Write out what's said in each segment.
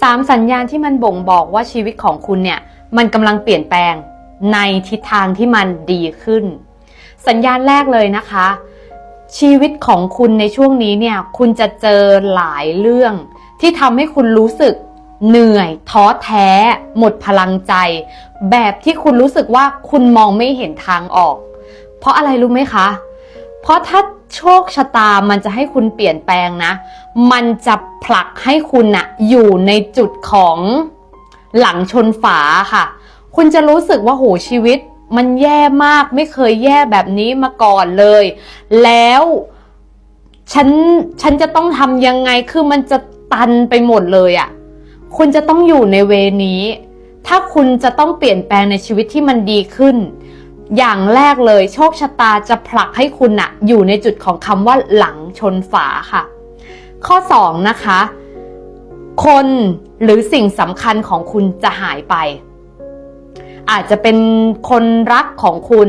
สามสัญญาณที่มันบ่งบอกว่าชีวิตของคุณเนี่ย มันกำลังเปลี่ยนแปลงในทิศทางที่มันดีขึ้น สัญญาณแรกเลยนะคะ ชีวิตของคุณในช่วงนี้เนี่ย คุณจะเจอหลายเรื่อง ที่ทำให้คุณรู้สึกเหนื่อยท้อแท้ หมดพลังใจ แบบที่คุณรู้สึกว่าคุณมองไม่เห็นทางออก เพราะอะไรรู้ไหมคะ เพราะถ้า โชคชะตามันจะให้คุณเปลี่ยนแปลงนะ มันจะผลักให้คุณนะอยู่ในจุดของหลังชนฝาค่ะ คุณจะรู้สึกว่าโหชีวิต มันแย่มากไม่เคยแย่แบบนี้มาก่อนเลย แล้วฉันฉันจะต้องทำยังไงคือมันจะตันไปหมดเลยอะ่ะคุณจะต้องอยู่ในเวนี้ ถ้าคุณจะต้องเปลี่ยนแปลงในชีวิตที่มันดีขึ้น อย่างแรกเลยโชคชะตาจะผลักให้คุณอะอยู่ในจุดของคำว่าหลังชนฝาค่ะ ข้อ 2 นะคะ คนหรือสิ่งสำคัญของคุณจะหายไป อาจจะเป็นคนรักของคุณ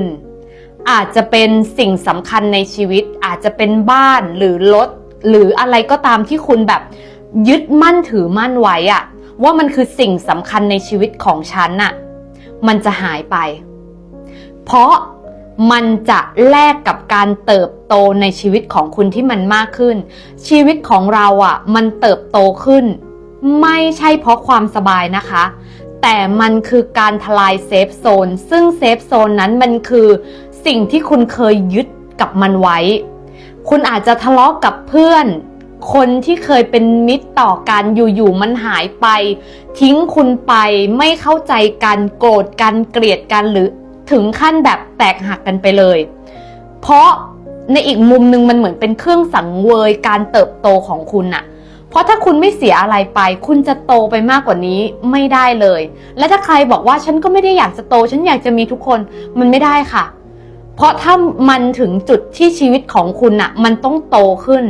อาจจะเป็นสิ่งสำคัญในชีวิต อาจจะเป็นบ้านหรือรถหรืออะไรก็ตามที่คุณแบบยึดมั่นถือมั่นไว้อะว่ามันคือสิ่งสำคัญในชีวิตของฉันน่ะ มันจะหายไป เพราะมันจะแลกกับการเติบโตในชีวิตของคุณที่มันมากขึ้น ชีวิตของเราอะ่ะ มันเติบโตขึ้น ไม่ใช่เพราะความสบายนะคะ แต่มันคือการทลายเซฟโซน ซึ่งเซฟโซนนั้นมันคือสิ่งที่คุณเคยยึดกับมันไว้ คุณอาจจะทะเลาะกับเพื่อน คนที่เคยเป็นมิตรต่อกันอยู่ๆมันหายไป ทิ้งคุณไปไม่เข้าใจกันโกรธกันเกลียดกันหรือ ถึงขั้นแบบแตกหักกันไปเลย เพราะในอีกมุมหนึ่งมันเหมือนเป็นเครื่องสังเวยการเติบโตของคุณน่ะเพราะถ้าคุณไม่เสียอะไรไป คุณจะโตไปมากกว่านี้ไม่ได้เลย และถ้าใครบอกว่าฉันก็ไม่ได้อยากจะโต ฉันอยากจะมีทุกคนมันไม่ได้ค่ะ เพราะถ้ามันถึงจุดที่ชีวิตของคุณน่ะมันต้องโตขึ้น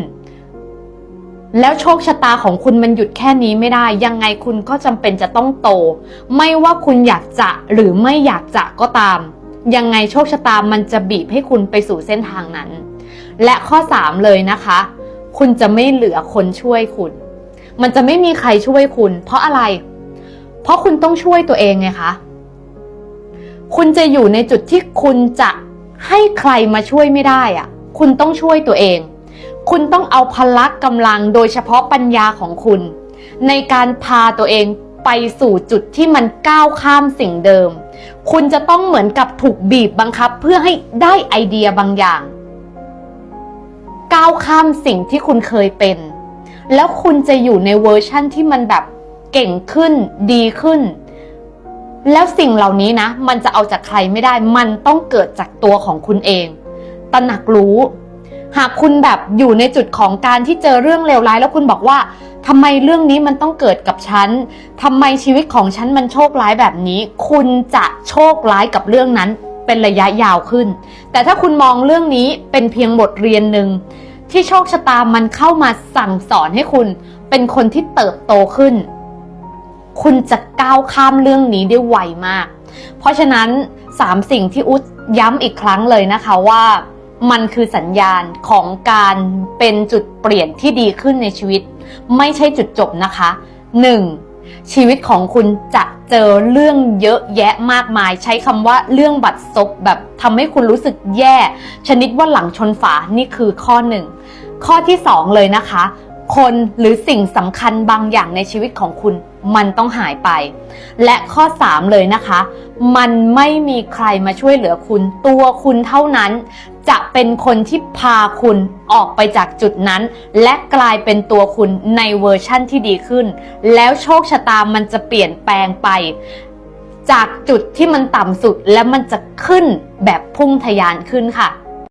แล้วโชคชะตาของคุณมันหยุดแค่นี้ไม่ได้ ยังไงคุณก็จำเป็นจะต้องโต ไม่ว่าคุณอยากจะหรือไม่อยากจะก็ตาม ยังไงโชคชะตามันจะบีบให้คุณไปสู่เส้นทางนั้น และข้อ 3 เลยนะคะ คุณจะไม่เหลือคนช่วยคุณ มันจะไม่มีใครช่วยคุณ เพราะอะไร เพราะคุณต้องช่วยตัวเองไงคะ คุณจะอยู่ในจุดที่คุณจะให้ใครมาช่วยไม่ได้อะคุณต้องช่วยตัวเอง คุณต้องเอาพละกำลังโดยเฉพาะปัญญาของคุณ ในการพาตัวเอง ไปสู่จุดที่มันก้าวข้ามสิ่งเดิม คุณจะต้องเหมือนกับถูกบีบบังคับเพื่อให้ได้ไอเดียบางอย่าง ก้าวข้ามสิ่งที่คุณเคยเป็น แล้วคุณจะอยู่ในเวอร์ชั่นที่มันแบบเก่งขึ้นดีขึ้น แล้วสิ่งเหล่านี้นะ มันจะเอาจากใครไม่ได้ มันต้องเกิดจากตัวของคุณเองตระหนักรู้ หากคุณแบบอยู่ในจุดของการที่เจอเรื่องเลวร้าย แล้วคุณบอกว่าทำไมเรื่องนี้มันต้องเกิดกับฉันทำไมชีวิตของฉันมันโชคร้ายแบบนี้ คุณจะโชคร้ายกับเรื่องนั้นเป็นระยะยาวขึ้น แต่ถ้าคุณมองเรื่องนี้เป็นเพียงบทเรียนหนึ่งที่โชคชะตามันเข้ามาสั่งสอนให้คุณ เป็นคนที่เติบโตขึ้น คุณจะก้าวข้ามเรื่องนี้ได้ไวมาก เพราะฉะนั้นสามสิ่งที่อุ๊ดย้ำอีกครั้งเลยนะคะว่า มันคือสัญญาณของการเป็นจุดเปลี่ยนที่ดีขึ้นในชีวิต ไม่ใช่จุดจบนะคะ 1. ชีวิตของคุณจะเจอเรื่องเยอะแยะมากมาย ใช้คำว่าเรื่องบัดซบแบบทำให้คุณรู้สึกแย่ ชนิดว่าหลังชนฝานี่คือข้อหนึ่งข้อที่ 2 เลยนะคะ คนหรือสิ่งสำคัญบางอย่างในชีวิตของคุณมันต้องหายไป และข้อ 3 เลยนะคะ มันไม่มีใครมาช่วยเหลือคุณ ตัวคุณเท่านั้น จะเป็นคนที่พาคุณออกไปจากจุดนั้น และกลายเป็นตัวคุณในเวอร์ชั่นที่ดีขึ้น แล้วโชคชะตามันจะเปลี่ยนแปลงไป จากจุดที่มันต่ำสุดและมันจะขึ้นแบบพุ่งทะยานขึ้นค่ะ